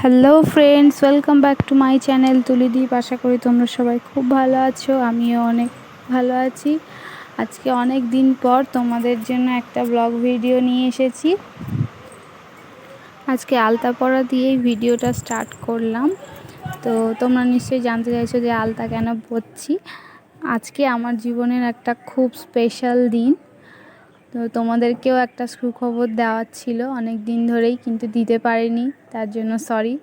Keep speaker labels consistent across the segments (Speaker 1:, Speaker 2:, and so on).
Speaker 1: Hello friends welcome back to my channel Tulidip আশা করি তোমরা সবাই খুব ভালো আছো আমিও অনেক ভালো আছি আজকে অনেক দিন পর তোমাদের জন্য একটা ব্লগ ভিডিও নিয়ে এসেছি আজকে আলতা পরা দিয়েই ভিডিওটা স্টার্ট করলাম তো তোমরা নিশ্চয়ই জানতে চাইছো যে আলতা কেন পরছি আজকে আমার জীবনের একটা খুব স্পেশাল দিন তো তোমাদেরকেও একটা সুখবর দেওয়ার ছিল, অনেক দিন ধরেই কিন্তু দিতে পারিনি, তার জন্য সরি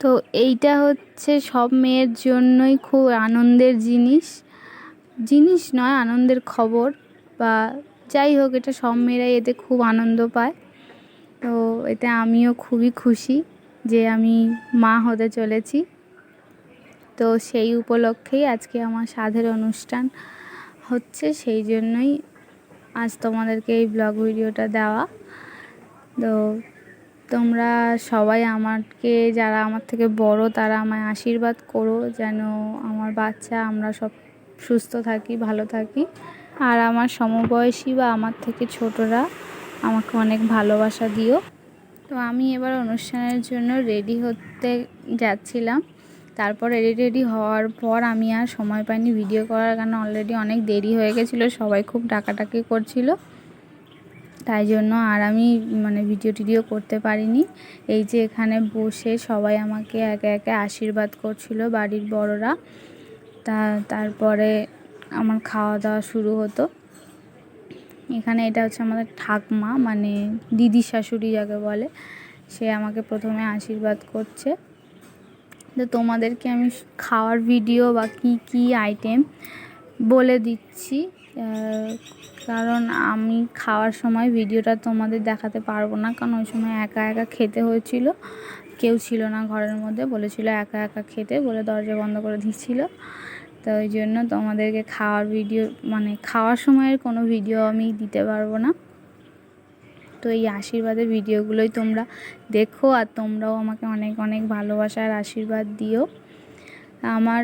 Speaker 1: তো এইটা হচ্ছে সব মেয়ের জন্যই খুব আনন্দের জিনিস। জিনিস নয়, আনন্দের খবর বা যাই হোক, এটা সব মেয়েরাই এতে খুব আনন্দ পায়। তো এতে আমিও খুবই খুশি যে আমি মা হতে চলেছি। তো সেই উপলক্ষেই আজকে আমার সাধের অনুষ্ঠান। হচ্ছে সেই জন্যই আজ তোমাদেরকে এই ব্লগ ভিডিওটা দেওয়া। তো তোমরা সবাই আমাকে, যারা আমার থেকে বড়, তারা আমায় আশীর্বাদ করো যেন আমার বাচ্চা, আমরা সব সুস্থ থাকি, ভালো থাকি। আর আমার সমবয়সী বা আমার থেকে ছোটরা আমাকে অনেক ভালোবাসা দিও। তো আমি এবার অনুষ্ঠানের জন্য রেডি হতে যাচ্ছিলাম। তারপর রেডি রেডি হওয়ার পর আমি আর সময় পাইনি ভিডিও করার কারণে অলরেডি অনেক দেরি হয়ে গেছিল, সবাই খুব ডাকাটাকি করছিল। তাই জন্য আর আমি মানে ভিডিও টিডিও করতে পারিনি। এই যে এখানে বসে সবাই আমাকে একে একে আশীর্বাদ করছিল বাড়ির বড়রা। তা, তারপরে আমার খাওয়া দাওয়া শুরু হতো। এখানে এটা হচ্ছে আমাদের ঠাকমা মানে দিদি শাশুড়ি যাকে বলে, সে আমাকে প্রথমে আশীর্বাদ করছে। তো তোমাদেরকে আমি খাওয়ার ভিডিও বা কী কী আইটেম বলে দিচ্ছি কারণ আমি খাওয়ার সময় ভিডিওটা তোমাদের দেখাতে পারব না, কারণ ওই সময় একা একা খেতে হয়েছিল। কেউ ছিল না ঘরের মধ্যে, বলেছিল একা একা খেতে, বলে দরজা বন্ধ করে দিচ্ছিল তো ওই জন্য তোমাদেরকে খাওয়ার ভিডিও মানে খাওয়ার সময়ের কোনো ভিডিও আমি দিতে পারব না। তো এই আশীর্বাদের ভিডিওগুলোই তোমরা দেখো আর তোমরাও আমাকে অনেক অনেক ভালোবাসার আশীর্বাদ দিও। আমার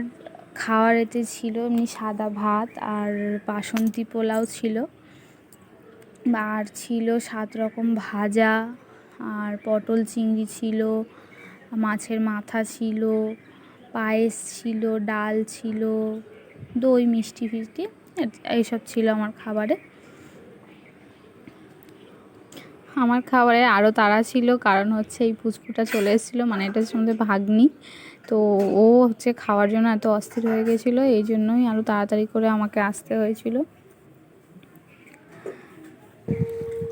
Speaker 1: খাওয়ার এতে ছিল এমনি সাদা ভাত আর বাসন্তী পোলাও ছিল। আর ছিল সাত রকম ভাজা আর পটল চিংড়ি ছিল, মাছের মাথা ছিল, পায়েস ছিল, ডাল ছিল, দই, মিষ্টি ফিষ্টি এইসব ছিল আমার খাবারে। আমার খাবারে আরও তাড়া ছিল, কারণ হচ্ছে এই পুচকুটা চলে এসেছিল মানে এটা হচ্ছে ভাগ্নি। তো ও হচ্ছে খাওয়ার জন্য এত অস্থির হয়ে গেছিল, এই জন্যই আরও তাড়াতাড়ি করে আমাকে আসতে হয়েছিল।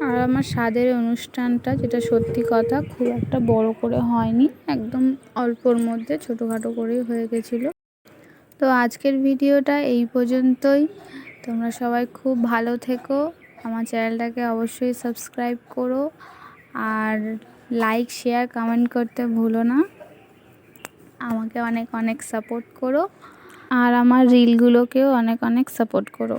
Speaker 1: আর আমার স্বাদের অনুষ্ঠানটা যেটা সত্যি কথা, খুব একটা বড় করে হয়নি, একদম অল্পর মধ্যে, ছোটোখাটো করেই হয়ে গেছিল। তো আজকের ভিডিওটা এই পর্যন্তই। তোমরা সবাই খুব ভালো থেকো। আমার চ্যানেলটাকে অবশ্যই সাবস্ক্রাইব করো আর লাইক, শেয়ার, কমেন্ট করতে ভুলো না। আমাকে অনেক অনেক সাপোর্ট করো। আর আমার রিলগুলোকেও অনেক অনেক সাপোর্ট করো।